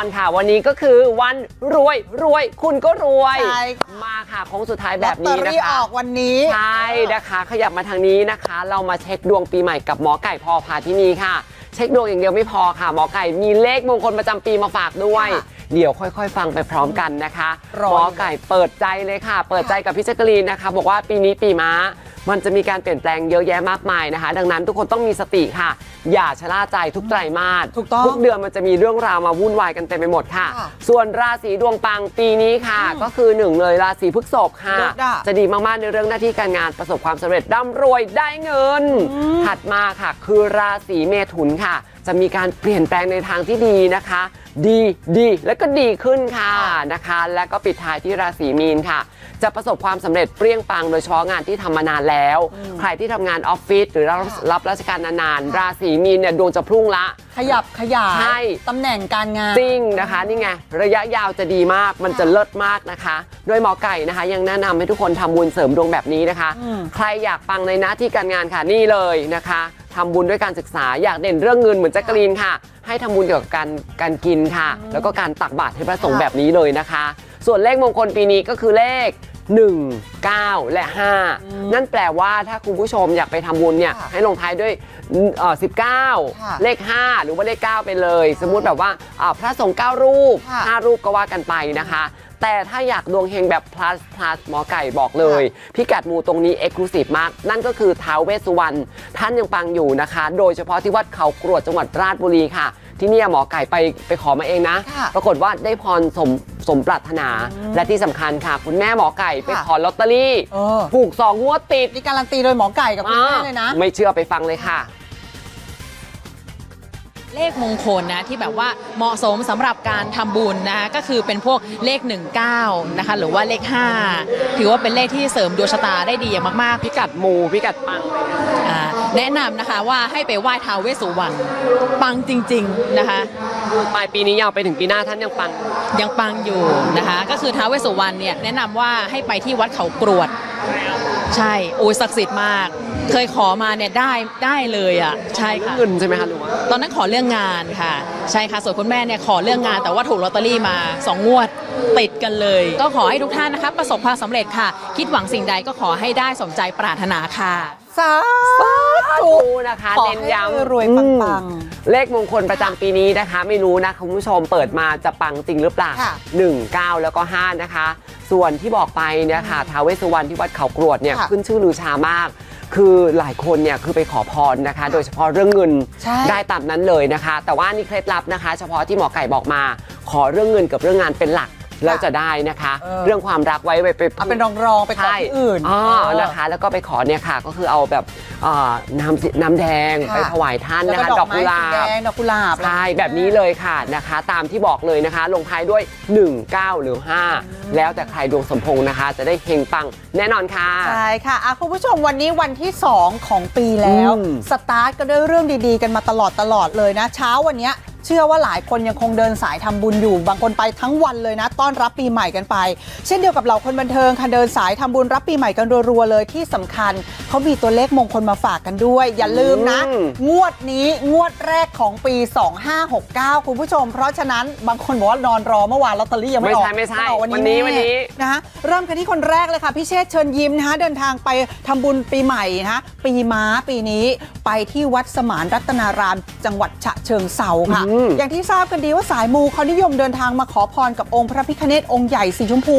อนค่ะ วันนี้ก็คือวันรวยรวยคุณก็รวย ใช่ค่ะ มาค่ะโค้งสุดท้ายลแบอตบเตอนี้นะรี่อคะ อกวันนี้ ใช่นะคะขยับมาทางนี้นะคะ เรามาเช็คดวงปีใหม่กับหมอไก่พอพาที่นี่ค่ะ เช็คดวงอย่างเดียวไม่พอค่ะ หมอไก่มีเลขมงคลประจำปีมาฝากด้วย ค่ะเดี๋ยวค่อยๆ ฟังไปพร้อมกันนะคะ รอหมอไก่เปิดใจเลยค่ะ เปิดใจกับพี่แจ๊กกะลีนนะคะ บอกว่าปีนี้ปีม้า มันจะมีการเปลี่ยนแปลงเยอะแยะมากมายนะคะ ดังนั้นทุกคนต้องมีสติค่ะ อย่าชะล่าใจทุกไตรมาสถูกต้องทุกเดือนมันจะมีเรื่องราวมาวุ่นวายกันเต็มไปหมดค่ะ ค่ะส่วนราศีดวงปังปีนี้ค่ะ ก็คือหนึ่งเลยราศีพฤษภค่ะ เลิศอะ จะดีมากๆในเรื่องหน้าที่การงานประสบความสำเร็จร่ำรวยได้เงิน ถัดมาค่ะ คือราศีเมถุนค่ะจะมีการเปลี่ยนแปลงในทางที่ดีนะคะ ดีดีแล้วก็ดีขึ้นค่ะนะคะ แล้วก็ปิดท้ายที่ราศีมีนค่ะ จะประสบความสำเร็จเปรี้ยงปังโดยเฉพาะงานที่ทำมานานแล้ว ใครที่ทำงานออฟฟิศหรือรับรับราชการนานๆราศีมีนเนี่ยดวงจะพุ่งละ ขยับขยายใช่ตำแหน่งการงานจริงนะคะนี่ไงระยะยาวจะดีมากมันจะเลิศมากนะคะ โดยหมอไก่นะคะ ยังแนะนำให้ทุกคนทำบุญเสริมดวงแบบนี้นะคะอืมใครอยากปังในหน้าที่การงานค่ะนี่เลยนะคะทำบุญด้วยการศึกษาอยากเด่นเรื่องเงินเหมือนแจ็คกะลีนค่ะ ให้ทำบุญเกี่ยวกับการการกินค่ะ แล้วก็การตักบาตรให้พระสงฆ์แบบนี้เลยนะคะ ส่วนเลขมงคลปีนี้ก็คือเลข 1 9 และ 5 นั่นแปลว่าถ้าคุณผู้ชมอยากไปทำบุญเนี่ยค่ะให้ลงท้ายด้วยเอ่อค่ะ19 เลข 5 หรือว่าเลข 9 ไปเลย สมมุติแบบว่าอ่าพระสงฆ์9รูป ค่ะ 5 รูปก็ว่ากันไปนะคะ แต่ถ้าอยากดวงเฮงแบบ plus plus หมอไก่บอกเลย พิกัดมูตรงนี้ exclusive มาก นั่นก็คือท้าวเวสสุวรรณท่านยังปังอยู่นะคะ โดยเฉพาะที่วัดเขากรวดจังหวัดราชบุรีค่ะ ที่เนี่ยหมอไก่ไปไปขอมาเองนะ ค่ะปรากฏว่าได้พรสมสมปรารถนา และที่สำคัญค่ะ คุณแม่หมอไก่ไปค่ะ ขอลอตเตอรี่เออถูกสองงวดติดนี่การันตีโดยหมอไก่กับคุณแม่เลยนะ ไม่เชื่อไปฟังเลยค่ะ เลขมงคลนะที่แบบว่าเหมาะสมสำหรับการทำบุญนะคะก็คือเป็นพวกเลข 19นะคะหรือว่าเลข 5 ถือว่าเป็นเลขที่เสริมดวงชะตาได้ดีอย่างมากพิกัดมูพิกัดปังเลยนะๆอ่า แนะนำนะคะว่าให้ไปไหว้ท้าวเวสสุวรรณปังจริง ๆนะคะ ปลายปีนี้ยาวไปถึงปีหน้าท่านยังปัง ยังปังอยู่นะคะ ก็คือท้าวเวสสุวรรณเนี่ยแนะนำว่าให้ไปที่วัดเขากรวด ใช่โอ้ยศักดิ์สิทธิ์มาก เคยขอมาเนี่ยได้ได้เลยอะใช่ค่ะ เงินใช่ไหมคะหรือว่า ตอนนั้นขอเรื่องงานค่ะ ใช่ค่ะส่วนคุณแม่เนี่ยขอเรื่องงานแต่ว่าถูกลอตเตอรี่มา2งวดติดกันเลย ก็ขอให้ทุกท่านนะคะประสบความสำเร็จค่ะ คิดหวังสิ่งใดก็ขอให้ได้สมใจปรารถนาค่ะ สาธุถูนะคะขอเน้นให้ย้ำรวยๆอืมปังเลขมงคลประจำปีนี้นะคะ ไม่รู้นะคุณผู้ชมเปิดมาจะปังจริงหรือเปล่าค่ะ1 9 แล้วก็ 5 นะคะ ส่วนที่บอกไปเนี่ยค่ะท้าวเวสสุวรรณที่วัดเขากรวดเนี่ยค่ะขึ้นชื่อลือชามาก คือหลายคนเนี่ยคือไปขอพรนะคะ โดยเฉพาะเรื่องเงินใช่ ได้ตามนั้นเลยนะคะ แต่ว่านี่เคล็ดลับนะคะ เฉพาะที่หมอไก่บอกมา ขอเรื่องเงินกับเรื่องงานเป็นหลัก แล้วจะได้นะคะเออเรื่องความรักไว้ไปไปเอาเป็นรองๆไปขอที่อื่นอ๋อเออนะคะ แล้วก็ไปขอเนี่ยค่ะ ก็คือเอาแบบเอ่อน้ำสิน้ำแดงค่ะไปถวายท่านแล้วนะคะก็ดดออกกกุไม้หลาสีแดบงดอกกุหลาบใช่แบบนี้เลยค่ะนะคะ ตามที่บอกเลยนะคะ ลงท้ายด้วย 1 9 หรือ 5 แล้วแต่ใครดวงสมพงษ์นะคะ จะได้เฮงปังแน่นอนค่ะใช่ค่ะอะคุณผู้ชมวันนี้วันที่ 2 ของปีแล้วอืมสตาร์ทก็ด้วยเรื่องดีๆ กันมาตลอดตลอดเลยนะ เช้าวันเนี้ย เชื่อว่าหลายคนยังคงเดินสายทำบุญอยู่ บางคนไปทั้งวันเลยนะ ต้อนรับปีใหม่กันไป เช่นเดียวกับเหล่าคนบันเทิงค่ะเดินสายทำบุญรับปีใหม่กันรัวๆเลยที่สำคัญเขามีตัวเลขมงคลมาฝากกันด้วย อย่าลืมนะอืมงวดนี้งวดแรกของปี 2569 คุณผู้ชม เพราะฉะนั้นบางคนบอกว่านอนรอเมื่อวานลอตเตอรี่ยังไม่ไม่ออกใช่ไม่ใช่ออกวันนี้แวันนี้นะคะเริ่มกันที่คนแรกเลยค่ะพี่เชษฐ์เชิญยิ้มนะคะเดินทางไปทำบุญปีใหม่นะคะปีม้าปีนี้ไปที่วัดสมานรัตนารามจังหวัดฉะเชิงเซาค่ะอืมอย่างที่ทราบกันดีว่าสายมูเขานิยมเดินทางมาขอพรกับองค์พระพิฆเนศองค์ใหญ่สีชมพู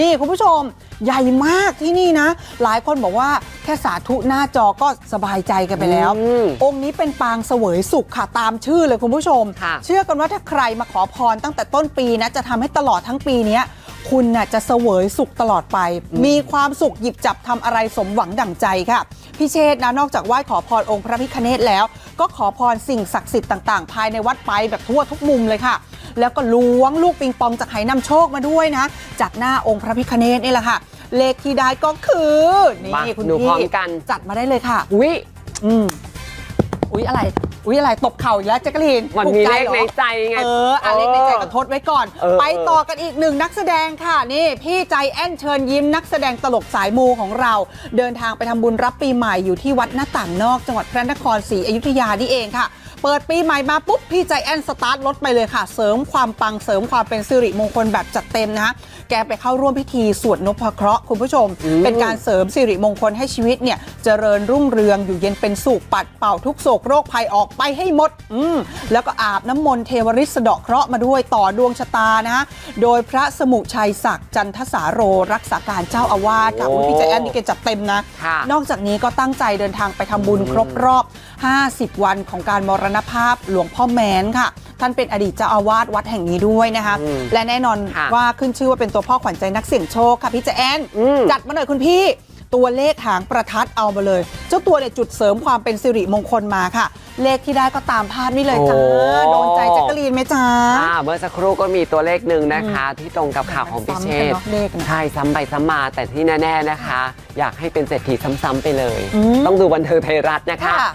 นี่คุณผู้ชมใหญ่มากที่นี่นะ หลายคนบอกว่าแค่สาธุหน้าจอก็สบายใจกันไปแล้วอืมองค์นี้เป็นปางเสวยสุขค่ะตามชื่อเลยคุณผู้ชมค่ะเชื่อกันว่าถ้าใครมาขอพรตั้งแต่ต้นปีนะจะทำให้ตลอดทั้งปีเนี้ยคุณน่ะจะเสวยสุขตลอดไป มีความสุขหยิบจับทำอะไรสมหวังดั่งใจค่ะ พี่เชษฐ์นะนอกจากไหว้ขอพรองค์พระพิฆเนศแล้ว ก็ขอพรสิ่งศักดิ์สิทธิ์ต่างๆ ภายในวัดไปแบบทั่วทุกมุมเลยค่ะ แล้วก็ล้วงลูกปิงปองจากไหนำโชคมาด้วยนะ จากหน้าองค์พระพิฆเนศนี่แหละค่ะ เลขที่ได้ก็คือนี่มาคุณดูพร้อมพี่กัน จัดมาได้เลยค่ะวิอืมอุ๊ยอะไร อุ๊ยอะไรตบเข่าอีกแล้วแจ๊กกะลีนมันถูกมีใจเลขหรอในใจไง เอออะเลขในใจก็ทดไว้ก่อน เออ ไปต่อกันอีกหนึ่งนักแสดงค่ะนี่ พี่ใจแอนเชิญยิ้มนักแสดงตลกสายมูของเรา เดินทางไปทำบุญรับปีใหม่อยู่ที่วัดหน้าต่างนอกจังหวัดพระนครศรีอยุธยานี่เองค่ะ เปิดปีใหม่มาปุ๊บ พี่ใจแอนสตาร์ทรถไปเลยค่ะ เสริมความปังเสริมความเป็นสิริมงคลแบบจัดเต็มนะคะแกไปเข้าร่วมพิธีสวดนพเคราะห์คุณผู้ชม เป็นการเสริมสิริมงคลให้ชีวิตเนี่ยเจริญรุ่งเรืองอยู่เย็นเป็นสุขปัดเป่าทุกโศกโรคภัยออกไปให้หมดอืมแล้วก็อาบน้ำมนต์เทวริษสะเดาะเคราะห์มาด้วยต่อดวงชะตานะฮะโดยพระสมุชัยศักดิ์จันทสาโรรักษาการเจ้าอาวาสค่ะโอ้อุ๊ยพี่ใจแอนนี่แกจัดเต็มนะค่ะนอกจากนี้ก็ตั้งใจเดินทางไปทำบุญครบรอบ 50 วันของการมรณภาพหลวงพ่อแม้นค่ะ ท่านเป็นอดีตเจ้าอาวาสวัดแห่งนี้ด้วยนะคะอืมและแน่นอนค่ะว่าขึ้นชื่อว่าเป็นตัวพ่อขวัญใจนักเสี่ยงโชคค่ะพี่แจแอนอืมจัดมาหน่อยคุณพี่ตัวเลขหางประทัดเอามาเลย เจ้าตัวเนี่ยจุดเสริมความเป็นสิริมงคลมาค่ะ เลขที่ได้ก็ตามภาพนี่เลยจ้าโอ้โดนใจแจ๊กกะลีนไหมจ้าอ่าเมื่อสักครู่ก็มีตัวเลขหนึ่งนะคะ ที่ตรงกับข่าวของพิเชษซ้ำกันเนอะเลขน่ะใช่ซ้ำไปซ้ำมาแต่ที่แน่ ๆนะคะ อยากให้เป็นเศรษฐีซ้ำๆไปเลยอืมต้องดูบันเทิงไทยรัฐนะคะค่ะ